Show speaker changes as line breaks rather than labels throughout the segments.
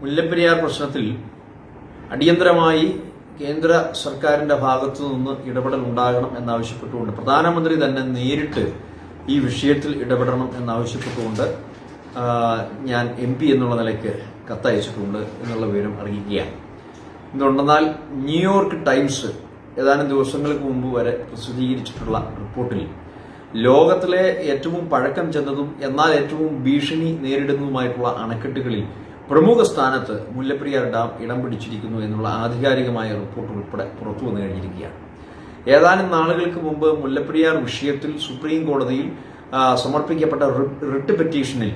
മുല്ലപ്പെരിയാർ പ്രശ്നത്തിൽ അടിയന്തരമായി കേന്ദ്ര സർക്കാരിന്റെ ഭാഗത്തു നിന്ന് ഇടപെടൽ ഉണ്ടാകണം എന്നാവശ്യപ്പെട്ടുകൊണ്ട് പ്രധാനമന്ത്രി തന്നെ നേരിട്ട് ഈ വിഷയത്തിൽ ഇടപെടണം എന്നാവശ്യപ്പെട്ടുകൊണ്ട് ഞാൻ എം പി എന്നുള്ള നിലയ്ക്ക് കത്തയച്ചിട്ടുണ്ട് എന്നുള്ള വിവരം അറിയിക്കുകയാണ്. എന്തുകൊണ്ടെന്നാൽ ന്യൂയോർക്ക് ടൈംസ് ഏതാനും ദിവസങ്ങൾക്ക് മുമ്പ് വരെ പ്രസിദ്ധീകരിച്ചിട്ടുള്ള റിപ്പോർട്ടിൽ ലോകത്തിലെ ഏറ്റവും പഴക്കം ചെന്നതും എന്നാൽ ഏറ്റവും ഭീഷണി നേരിടുന്നതുമായിട്ടുള്ള അണക്കെട്ടുകളിൽ പ്രമുഖ സ്ഥാനത്ത് മുല്ലപ്പെരിയാർ ഡാം ഇടം പിടിച്ചിരിക്കുന്നു എന്നുള്ള ആധികാരികമായ റിപ്പോർട്ട് ഉൾപ്പെടെ പുറത്തു വന്നു കഴിഞ്ഞിരിക്കുകയാണ്. ഏതാനും നാളുകൾക്ക് മുമ്പ് മുല്ലപ്പെരിയാർ വിഷയത്തിൽ സുപ്രീം കോടതിയിൽ സമർപ്പിക്കപ്പെട്ട റിട്ട് പെറ്റീഷനിൽ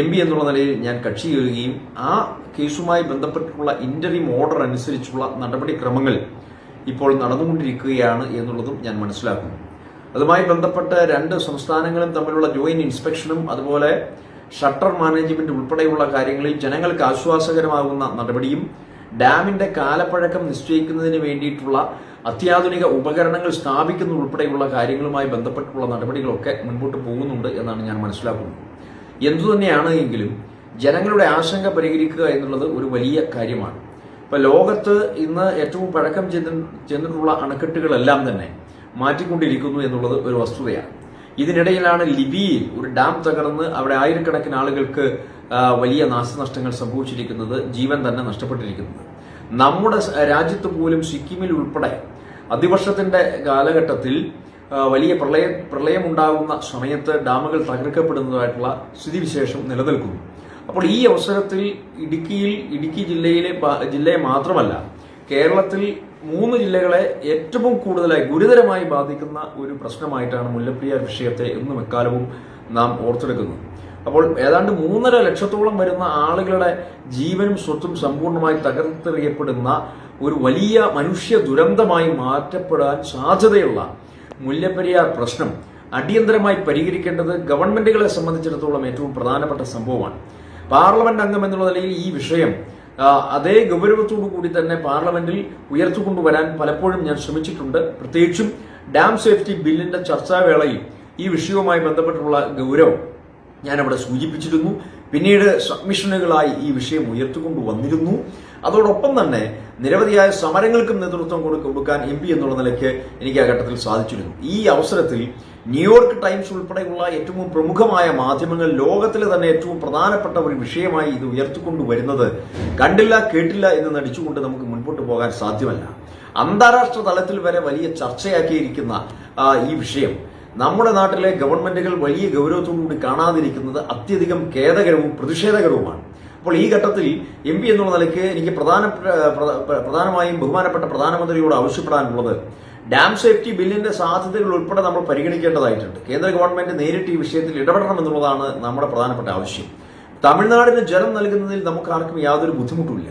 എം പി എന്നുള്ള നിലയിൽ ഞാൻ കക്ഷി ചേരുകയും ആ കേസുമായി ബന്ധപ്പെട്ടുള്ള ഇന്ററിം ഓർഡർ അനുസരിച്ചുള്ള നടപടിക്രമങ്ങൾ ഇപ്പോൾ നടന്നുകൊണ്ടിരിക്കുകയാണ് എന്നുള്ളതും ഞാൻ മനസ്സിലാക്കുന്നു. അതുമായി ബന്ധപ്പെട്ട് രണ്ട് സംസ്ഥാനങ്ങളും തമ്മിലുള്ള ജോയിന്റ് ഇൻസ്പെക്ഷനും അതുപോലെ ഷട്ടർ മാനേജ്മെന്റ് ഉൾപ്പെടെയുള്ള കാര്യങ്ങളിൽ ജനങ്ങൾക്ക് ആശ്വാസകരമാകുന്ന നടപടിയും ഡാമിന്റെ കാലപ്പഴക്കം നിശ്ചയിക്കുന്നതിന് വേണ്ടിയിട്ടുള്ള അത്യാധുനിക ഉപകരണങ്ങൾ സ്ഥാപിക്കുന്ന ഉൾപ്പെടെയുള്ള കാര്യങ്ങളുമായി ബന്ധപ്പെട്ടുള്ള നടപടികളൊക്കെ മുൻപോട്ട് പോകുന്നുണ്ട് എന്നാണ് ഞാൻ മനസ്സിലാക്കുന്നത്. എന്തുതന്നെയാണ് എങ്കിലും ജനങ്ങളുടെ ആശങ്ക പരിഹരിക്കുക എന്നുള്ളത് ഒരു വലിയ കാര്യമാണ്. ഇപ്പൊ ലോകത്ത് ഇന്ന് ഏറ്റവും പഴക്കം ചെന്ന് ചെന്നിട്ടുള്ള അണക്കെട്ടുകളെല്ലാം തന്നെ മാറ്റിക്കൊണ്ടിരിക്കുന്നു എന്നുള്ളത് ഒരു വസ്തുതയാണ്. ഇതിനിടയിലാണ് ലിബിയിൽ ഒരു ഡാം തകർന്ന് അവിടെ ആയിരക്കണക്കിന് ആളുകൾക്ക് വലിയ നാശനഷ്ടങ്ങൾ സംഭവിച്ചിരിക്കുന്നത് ജീവൻ തന്നെ നഷ്ടപ്പെട്ടിരിക്കുന്നത്. നമ്മുടെ രാജ്യത്ത് പോലും സിക്കിമിൽ ഉൾപ്പെടെ അതിവർഷത്തിന്റെ കാലഘട്ടത്തിൽ വലിയ പ്രളയ പ്രളയമുണ്ടാകുന്ന സമയത്ത് ഡാമുകൾ തകർക്കപ്പെടുന്നതായിട്ടുള്ള സ്ഥിതിവിശേഷം നിലനിൽക്കുന്നു. അപ്പോൾ ഈ അവസരത്തിൽ ഇടുക്കിയിൽ ഇടുക്കി ജില്ലയിലെ ജില്ലയെ മാത്രമല്ല കേരളത്തിൽ മൂന്ന് ജില്ലകളെ ഏറ്റവും കൂടുതലായി ഗുരുതരമായി ബാധിക്കുന്ന ഒരു പ്രശ്നമായിട്ടാണ് മുല്ലപ്പെരിയാർ വിഷയത്തെ എന്നും എക്കാലവും നാം ഓർത്തെടുക്കുന്നത് അപ്പോൾ ഏതാണ്ട് മൂന്നര ലക്ഷത്തോളം വരുന്ന ആളുകളുടെ ജീവനും സ്വത്തും സമ്പൂർണമായി തകർത്തെറിയപ്പെടുന്ന ഒരു വലിയ മനുഷ്യ ദുരന്തമായി മാറ്റപ്പെടാൻ സാധ്യതയുള്ള മുല്ലപ്പെരിയാർ പ്രശ്നം അടിയന്തരമായി പരിഹരിക്കേണ്ടത് ഗവൺമെന്റുകളെ സംബന്ധിച്ചിടത്തോളം ഏറ്റവും പ്രധാനപ്പെട്ട സംഭവമാണ്. പാർലമെന്റ് അംഗം എന്നുള്ള നിലയിൽ ഈ വിഷയം അതേ ഗൗരവത്തോടു കൂടി തന്നെ പാർലമെന്റിൽ ഉയർത്തിക്കൊണ്ടുവരാൻ പലപ്പോഴും ഞാൻ ശ്രമിച്ചിട്ടുണ്ട്. പ്രത്യേകിച്ചും ഡാം സേഫ്റ്റി ബില്ലിന്റെ ചർച്ചാവേളയിൽ ഈ വിഷയവുമായി ബന്ധപ്പെട്ടുള്ള ഗൗരവം ഞാൻ അവിടെ സൂചിപ്പിച്ചിരുന്നു. പിന്നീട് സബ്മിഷനുകളായി ഈ വിഷയം ഉയർത്തിക്കൊണ്ടു വന്നിരുന്നു അതോടൊപ്പം തന്നെ നിരവധിയായ സമരങ്ങൾക്കും നേതൃത്വം കൊടു- കൊടുക്കാൻ എം എന്നുള്ള നിലയ്ക്ക് എനിക്ക് ആ ഘട്ടത്തിൽ സാധിച്ചിരുന്നു. ഈ അവസരത്തിൽ ന്യൂയോർക്ക് ടൈംസ് ഉൾപ്പെടെയുള്ള ഏറ്റവും പ്രമുഖമായ മാധ്യമങ്ങൾ ലോകത്തിലെ തന്നെ ഏറ്റവും പ്രധാനപ്പെട്ട ഒരു വിഷയമായി ഇത് ഉയർത്തിക്കൊണ്ടുവരുന്നത് കണ്ടില്ല കേട്ടില്ല എന്ന് നടിച്ചുകൊണ്ട് നമുക്ക് മുൻപോട്ട് പോകാൻ സാധ്യമല്ല. അന്താരാഷ്ട്ര തലത്തിൽ വരെ വലിയ ചർച്ചയാക്കിയിരിക്കുന്ന ഈ വിഷയം. നമ്മുടെ നാട്ടിലെ ഗവൺമെന്റുകൾ വലിയ ഗൗരവത്തോടുകൂടി കാണാതിരിക്കുന്നത് അത്യധികം ഖേദകരവും പ്രതിഷേധകരവുമാണ്. അപ്പോൾ ഈ ഘട്ടത്തിൽ എം പി എന്നുള്ള നിലയ്ക്ക് എനിക്ക് പ്രധാന പ്ര- പ്ര- പ്രധാനമായും ബഹുമാനപ്പെട്ട പ്രധാനമന്ത്രിയോട് ആവശ്യപ്പെടാനുള്ളത് ഡാം സേഫ്റ്റി ബില്ലിന്റെ സാധ്യതകൾ ഉൾപ്പെടെ നമ്മൾ പരിഗണിക്കേണ്ടതായിട്ടുണ്ട്. കേന്ദ്ര ഗവൺമെന്റ് നേരിട്ട് ഈ വിഷയത്തിൽ ഇടപെടണം എന്നുള്ളതാണ് നമ്മുടെ പ്രധാനപ്പെട്ട ആവശ്യം. തമിഴ്നാടിന് ജലം നൽകുന്നതിൽ നമുക്ക് ആർക്കും യാതൊരു ബുദ്ധിമുട്ടുമില്ല.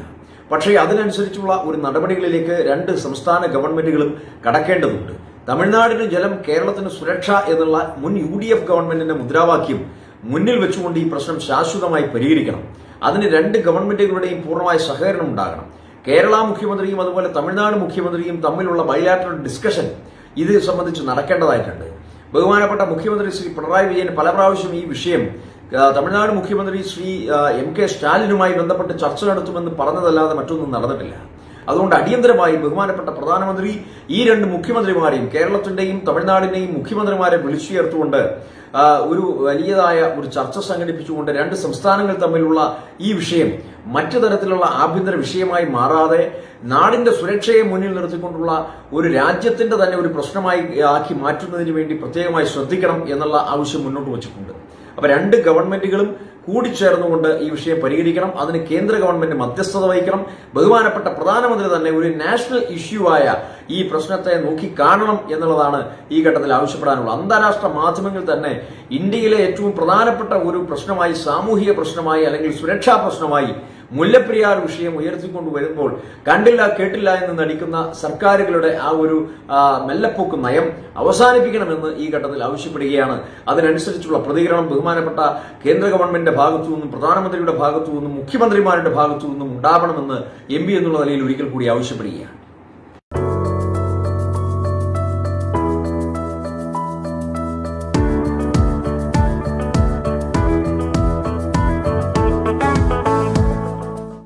പക്ഷേ അതിനനുസരിച്ചുള്ള ഒരു നടപടികളിലേക്ക് രണ്ട് സംസ്ഥാന ഗവൺമെന്റുകളും കടക്കേണ്ടതുണ്ട്. തമിഴ്നാടിന് ജലം കേരളത്തിന് സുരക്ഷ എന്നുള്ള മുൻ യു ഡി എഫ് ഗവൺമെന്റിന്റെ മുദ്രാവാക്യം മുന്നിൽ വെച്ചുകൊണ്ട് ഈ പ്രശ്നം ശാശ്വതമായി പരിഹരിക്കണം. അതിന് രണ്ട് ഗവൺമെന്റുകളുടെയും പൂർണമായ സഹകരണം ഉണ്ടാകണം. കേരള മുഖ്യമന്ത്രിയും അതുപോലെ തമിഴ്നാട് മുഖ്യമന്ത്രിയും തമ്മിലുള്ള ബൈലാറ്ററൽ ഡിസ്കഷൻ ഇത് സംബന്ധിച്ച് നടക്കേണ്ടതായിട്ടുണ്ട്. ബഹുമാനപ്പെട്ട മുഖ്യമന്ത്രി ശ്രീ പിണറായി വിജയൻ പല പ്രാവശ്യം ഈ വിഷയം തമിഴ്നാട് മുഖ്യമന്ത്രി ശ്രീ എം കെ സ്റ്റാലിനുമായി ബന്ധപ്പെട്ട് ചർച്ച നടത്തുമെന്ന് പറഞ്ഞതല്ലാതെ മറ്റൊന്നും നടന്നിട്ടില്ല. അതുകൊണ്ട് അടിയന്തരമായി ബഹുമാനപ്പെട്ട പ്രധാനമന്ത്രി ഈ രണ്ട് മുഖ്യമന്ത്രിമാരെയും കേരളത്തിന്റെയും തമിഴ്നാടിന്റെയും മുഖ്യമന്ത്രിമാരെ വിളിച്ചു ചേർത്തുകൊണ്ട് ഒരു വലിയതായ ഒരു ചർച്ച സംഘടിപ്പിച്ചുകൊണ്ട് രണ്ട് സംസ്ഥാനങ്ങൾ തമ്മിലുള്ള ഈ വിഷയം മറ്റു തരത്തിലുള്ള ആഭ്യന്തര വിഷയമായി മാറാതെ നാടിന്റെ സുരക്ഷയെ മുന്നിൽ നിർത്തിക്കൊണ്ടുള്ള ഒരു രാജ്യത്തിന്റെ തന്നെ ഒരു പ്രശ്നമായി ആക്കി മാറ്റുന്നതിന് വേണ്ടി പ്രത്യേകമായി ശ്രദ്ധിക്കണം എന്നുള്ള ആവശ്യം മുന്നോട്ട് വച്ചിട്ടുണ്ട്. അപ്പൊ രണ്ട് ഗവൺമെന്റുകളും കൂടിച്ചേർന്നുകൊണ്ട് ഈ വിഷയം പരിഹരിക്കണം. അതിന് കേന്ദ്ര ഗവൺമെന്റ് മധ്യസ്ഥത വഹിക്കണം. ബഹുമാനപ്പെട്ട പ്രധാനമന്ത്രി തന്നെ ഒരു നാഷണൽ ഇഷ്യൂ ആയ ഈ പ്രശ്നത്തെ നോക്കിക്കാണണം എന്നുള്ളതാണ് ഈ ഘട്ടത്തിൽ ആവശ്യപ്പെടാനുള്ളത്. അന്താരാഷ്ട്ര മാധ്യമങ്ങൾ തന്നെ ഇന്ത്യയിലെ ഏറ്റവും പ്രധാനപ്പെട്ട ഒരു പ്രശ്നമായി സാമൂഹിക പ്രശ്നമായി അല്ലെങ്കിൽ സുരക്ഷാ പ്രശ്നമായി മുല്ലപ്പെരിയാർ വിഷയം ഉയർത്തിക്കൊണ്ട് വരുമ്പോൾ കണ്ടില്ല കേട്ടില്ല എന്ന് നടിക്കുന്ന സർക്കാരുകളുടെ ആ ഒരു മെല്ലപ്പൊക്ക് നയം അവസാനിപ്പിക്കണമെന്ന് ഈ ഘട്ടത്തിൽ ആവശ്യപ്പെടുകയാണ്. അതിനനുസരിച്ചുള്ള പ്രതികരണം ബഹുമാനപ്പെട്ട കേന്ദ്ര ഗവൺമെന്റിന്റെ ഭാഗത്തു നിന്നും പ്രധാനമന്ത്രിയുടെ ഭാഗത്തു നിന്നും മുഖ്യമന്ത്രിമാരുടെ ഭാഗത്തു നിന്നും ഉണ്ടാവണമെന്ന് എം എന്നുള്ള നിലയിൽ ഒരിക്കൽ കൂടി ആവശ്യപ്പെടുകയാണ്.